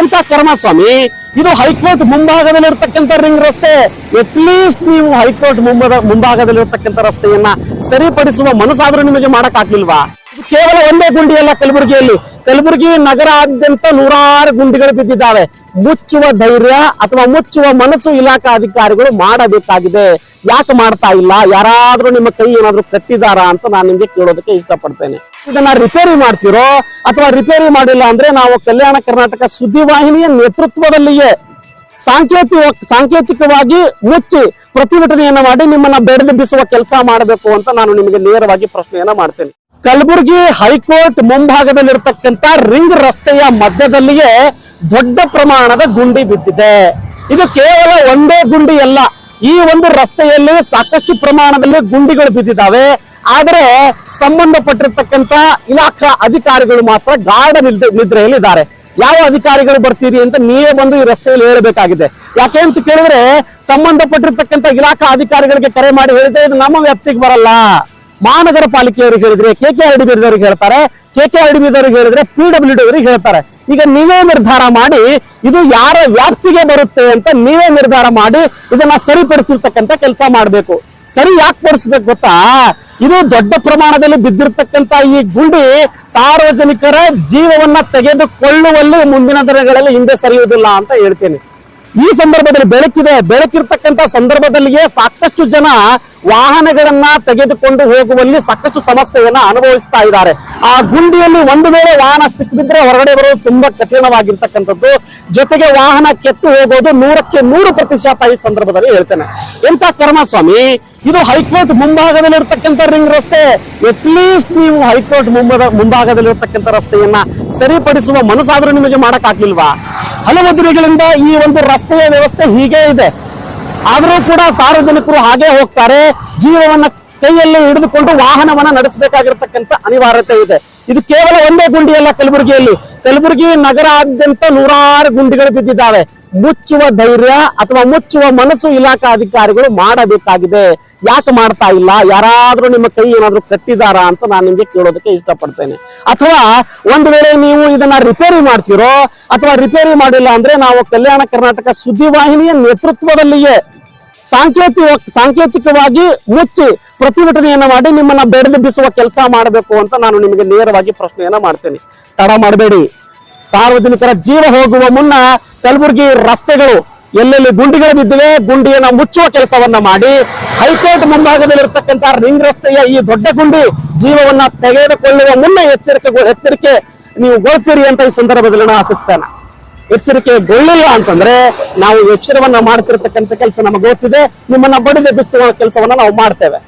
ಎಂತ ಕರ್ಮ ಸ್ವಾಮಿ ಇದು ಹೈಕೋರ್ಟ್ ಮುಂಭಾಗದಲ್ಲಿರ್ತಕ್ಕಂಥ ರಿಂಗ್ ರಸ್ತೆ. ಅಟ್ಲೀಸ್ಟ್ ನೀವು ಹೈಕೋರ್ಟ್ ಮುಂಬದ, ಮುಂಭಾಗದಲ್ಲಿರ್ತಕ್ಕಂಥ ರಸ್ತೆಯನ್ನ ಸರಿಪಡಿಸುವ ಮನಸ್ಸಾದ್ರೂ ನಿಮಗೆ ಮಾಡಕ್ ಆಗ್ಲಿಲ್ವಾ ಕೇವಲ ಒಂದೇ ಗುಂಡಿ ಅಲ್ಲ ಕಲಬುರಗಿಯಲ್ಲಿ. ಕಲಬುರಗಿ ನಗರಾದ್ಯಂತ ನೂರಾರು ಗುಂಡಿಗಳು ಬಿದ್ದಿದ್ದಾವೆ. ಮುಚ್ಚುವ ಧೈರ್ಯ ಅಥವಾ ಮುಚ್ಚುವ ಮನಸ್ಸು ಇಲಾಖಾ ಅಧಿಕಾರಿಗಳು ಮಾಡಬೇಕಾಗಿದೆ. ಯಾಕೆ ಮಾಡ್ತಾ ಇಲ್ಲ? ಯಾರಾದ್ರೂ ನಿಮ್ಮ ಕೈ ಏನಾದ್ರೂ ಕಟ್ಟಿದಾರಾ ಅಂತ ನಾನು ನಿಮ್ಗೆ ಕೇಳೋದಕ್ಕೆ ಇಷ್ಟಪಡ್ತೇನೆ. ಇದನ್ನ ರಿಪೇರಿ ಮಾಡ್ತಿರೋ ಅಥವಾ ರಿಪೇರಿ ಮಾಡಿಲ್ಲ ಅಂದ್ರೆ ನಾವು ಕಲ್ಯಾಣ ಕರ್ನಾಟಕ ಸುದ್ದಿವಾಹಿನಿಯ ನೇತೃತ್ವದಲ್ಲಿಯೇ ಸಾಂಕೇತಿಕ, ಸಾಂಕೇತಿಕವಾಗಿ ಮುಚ್ಚಿ ಪ್ರತಿಭಟನೆಯನ್ನು ಮಾಡಿ ನಿಮ್ಮನ್ನ ಬೆಳೆದೆಬ್ಬಿಸುವ ಕೆಲಸ ಮಾಡಬೇಕು ಅಂತ ನಾನು ನಿಮಗೆ ನೇರವಾಗಿ ಪ್ರಶ್ನೆಯನ್ನ ಮಾಡ್ತೇನೆ. ಕಲಬುರಗಿ ಹೈಕೋರ್ಟ್ ಮುಂಭಾಗದಲ್ಲಿರ್ತಕ್ಕಂಥ ರಿಂಗ್ ರಸ್ತೆಯ ಮಧ್ಯದಲ್ಲಿಯೇ ದೊಡ್ಡ ಪ್ರಮಾಣದ ಗುಂಡಿ ಬಿದ್ದಿದೆ. ಇದು ಕೇವಲ ಒಂದೇ ಗುಂಡಿ ಅಲ್ಲ, ಈ ಒಂದು ರಸ್ತೆಯಲ್ಲಿ ಸಾಕಷ್ಟು ಪ್ರಮಾಣದಲ್ಲಿ ಗುಂಡಿಗಳು ಬಿದ್ದಿದ್ದಾವೆ. ಆದರೆ ಸಂಬಂಧಪಟ್ಟಿರ್ತಕ್ಕಂಥ ಇಲಾಖಾ ಅಧಿಕಾರಿಗಳು ಮಾತ್ರ ಗಾಢ ನಿದ್ರೆ ನಿದ್ರೆಯಲ್ಲಿದ್ದಾರೆ. ಯಾವ ಅಧಿಕಾರಿಗಳು ಬರ್ತೀರಿ ಅಂತ ನೀವೇ ಬಂದು ಈ ರಸ್ತೆಯಲ್ಲಿ ಹೇಳಬೇಕಾಗಿದೆ. ಯಾಕೆ ಅಂತ ಕೇಳಿದ್ರೆ ಸಂಬಂಧಪಟ್ಟಿರ್ತಕ್ಕಂಥ ಇಲಾಖಾ ಅಧಿಕಾರಿಗಳಿಗೆ ಕರೆ ಮಾಡಿ ಹೇಳಿದ್ರೆ ಇದು ನಮ್ಮ ವ್ಯಾಪ್ತಿಗೆ ಬರಲ್ಲ. ಮಹಾನಗರ ಪಾಲಿಕೆಯವರು ಹೇಳಿದ್ರೆ ಕೆ ಕೆ ಆರ್ ಹೇಳ್ತಾರೆ ಕೆ ಕೆ ಆರ್ ಹೇಳಿದ್ರೆ ಪಿ ಡಬ್ಲ್ಯೂ ಡಿ ಹೇಳ್ತಾರೆ. ಈಗ ನೀವೇ ನಿರ್ಧಾರ ಮಾಡಿ, ಇದು ಯಾರ ವ್ಯಾಪ್ತಿಗೆ ಬರುತ್ತೆ ಅಂತ ನೀವೇ ನಿರ್ಧಾರ ಮಾಡಿ ಇದನ್ನ ಸರಿಪಡಿಸಿರ್ತಕ್ಕಂಥ ಕೆಲಸ ಮಾಡಬೇಕು. ಸರಿ ಯಾಕೆ ಪಡಿಸ್ಬೇಕು ಗೊತ್ತಾ? ಇದು ದೊಡ್ಡ ಪ್ರಮಾಣದಲ್ಲಿ ಬಿದ್ದಿರ್ತಕ್ಕಂತ ಈ ಗುಂಡಿ ಸಾರ್ವಜನಿಕರ ಜೀವವನ್ನ ತೆಗೆದುಕೊಳ್ಳುವಲ್ಲಿ ಮುಂದಿನ ದಿನಗಳಲ್ಲಿ ಹಿಂದೆ ಸರಿಯುವುದಿಲ್ಲ ಅಂತ ಹೇಳ್ತೇನೆ. ಈ ಸಂದರ್ಭದಲ್ಲಿ ಬೆಳಕಿದೆ. ಬೆಳಕಿರ್ತಕ್ಕಂತ ಸಂದರ್ಭದಲ್ಲಿಯೇ ಸಾಕಷ್ಟು ಜನ ವಾಹನಗಳನ್ನ ತೆಗೆದುಕೊಂಡು ಹೋಗುವಲ್ಲಿ ಸಾಕಷ್ಟು ಸಮಸ್ಯೆಯನ್ನ ಅನುಭವಿಸ್ತಾ ಇದ್ದಾರೆ. ಆ ಗುಂಡಿಯಲ್ಲಿ ಒಂದು ವೇಳೆ ವಾಹನ ಸಿಕ್ಕಿದ್ರೆ ಹೊರಗಡೆ ಬರೋದು ತುಂಬಾ ಕಠಿಣವಾಗಿರ್ತಕ್ಕಂಥದ್ದು. ಜೊತೆಗೆ ವಾಹನ ಕೆಟ್ಟು ಹೋಗೋದು ನೂರಕ್ಕೆ ನೂರು ಪ್ರತಿಶತ ಈ ಸಂದರ್ಭದಲ್ಲಿ ಹೇಳ್ತೇನೆ. ಎಂತ ಕರ್ಮ ಸ್ವಾಮಿ ಇದು ಹೈಕೋರ್ಟ್ ಮುಂಭಾಗದಲ್ಲಿರ್ತಕ್ಕಂಥ ರಿಂಗ್ ರಸ್ತೆ. ಅಟ್ಲೀಸ್ಟ್ ನೀವು ಹೈಕೋರ್ಟ್ ಮುಂಬದ, ಮುಂಭಾಗದಲ್ಲಿರ್ತಕ್ಕಂಥ ರಸ್ತೆಯನ್ನ ಸರಿಪಡಿಸುವ ಮನಸ್ಸಾದ್ರೂ ನಿಮಗೆ ಮಾಡಕ್ ಹಲವು ದಿನಗಳಿಂದ ಈ ಒಂದು ರಸ್ತೆಯ ವ್ಯವಸ್ಥೆ ಹೀಗೆ ಇದೆ. ಆದರೂ ಕೂಡ ಸಾರ್ವಜನಿಕರು ಹಾಗೆ ಹೋಗ್ತಾರೆ. ಜೀವವನ್ನ ಕೈಯಲ್ಲಿ ಹಿಡಿದುಕೊಂಡು ವಾಹನವನ್ನ ನಡೆಸಬೇಕಾಗಿರ್ತಕ್ಕಂಥ ಅನಿವಾರ್ಯತೆ ಇದೆ. ಇದು ಕೇವಲ ಒಂದೇ ಗುಂಡಿಯಲ್ಲ ಕಲಬುರಗಿಯಲ್ಲಿ. ಕಲಬುರಗಿ ನಗರಾದ್ಯಂತ ನೂರಾರು ಗುಂಡಿಗಳು ಬಿದ್ದಿದ್ದಾವೆ. ಮುಚ್ಚುವ ಧೈರ್ಯ ಅಥವಾ ಮುಚ್ಚುವ ಮನಸ್ಸು ಇಲಾಖಾ ಅಧಿಕಾರಿಗಳು ಮಾಡಬೇಕಾಗಿದೆ. ಯಾಕೆ ಮಾಡ್ತಾ ಇಲ್ಲ? ಯಾರಾದ್ರೂ ನಿಮ್ಮ ಕೈ ಏನಾದ್ರೂ ಕಟ್ಟಿದಾರಾ ಅಂತ ನಾನು ನಿಮ್ಗೆ ಕೇಳೋದಕ್ಕೆ ಇಷ್ಟಪಡ್ತೇನೆ. ಅಥವಾ ಒಂದು ವೇಳೆ ನೀವು ಇದನ್ನ ರಿಪೇರಿ ಮಾಡ್ತಿರೋ, ಅಥವಾ ರಿಪೇರಿ ಮಾಡಿಲ್ಲ ಅಂದ್ರೆ ನಾವು ಕಲ್ಯಾಣ ಕರ್ನಾಟಕ ಸುದ್ದಿವಾಹಿನಿಯ ನೇತೃತ್ವದಲ್ಲಿಯೇ ಸಾಂಕೇತಿಕ, ಸಾಂಕೇತಿಕವಾಗಿ ಮುಚ್ಚಿ ಪ್ರತಿಭಟನೆಯನ್ನು ಮಾಡಿ ನಿಮ್ಮನ್ನ ಬೆಳೆದೆಬ್ಬಿಸುವ ಕೆಲಸ ಮಾಡಬೇಕು ಅಂತ ನಾನು ನಿಮಗೆ ನೇರವಾಗಿ ಪ್ರಶ್ನೆಯನ್ನ ಮಾಡ್ತೇನೆ. ತಡ ಮಾಡಬೇಡಿ. ಸಾರ್ವಜನಿಕರ ಜೀವ ಹೋಗುವ ಮುನ್ನ ಕಲಬುರಗಿ ರಸ್ತೆಗಳು ಎಲ್ಲೆಲ್ಲಿ ಗುಂಡಿಗಳು ಬಿದ್ದಿವೆ, ಗುಂಡಿಯನ್ನ ಮುಚ್ಚುವ ಕೆಲಸವನ್ನ ಮಾಡಿ ಹೈಕೋರ್ಟ್ ಮುಂಭಾಗದಲ್ಲಿರ್ತಕ್ಕಂಥ ರಿಂಗ್ ರಸ್ತೆಯ ಈ ದೊಡ್ಡ ಗುಂಡಿ ಜೀವವನ್ನ ತೆಗೆದುಕೊಳ್ಳುವ ಮುನ್ನ ಎಚ್ಚರಿಕೆ ಎಚ್ಚರಿಕೆ ನೀವು ಗೊಳ್ತೀರಿ ಅಂತ ಈ ಸಂದರ್ಭದಲ್ಲಿ ನಾನು ಆಶಿಸ್ತೇನೆ. ಎಚ್ಚರಿಕೆಗೊಳ್ಳಿಲ್ಲ ಅಂತಂದ್ರೆ ನಾವು ಎಚ್ಚರವನ್ನ ಮಾಡ್ತಿರ್ತಕ್ಕಂಥ ಕೆಲಸ ನಮಗೆ ಗೊತ್ತಿದೆ, ನಿಮ್ಮನ್ನ ಬಡಿದೆಬ್ಬಿಸುವ ಕೆಲಸವನ್ನ ನಾವು ಮಾಡ್ತೇವೆ.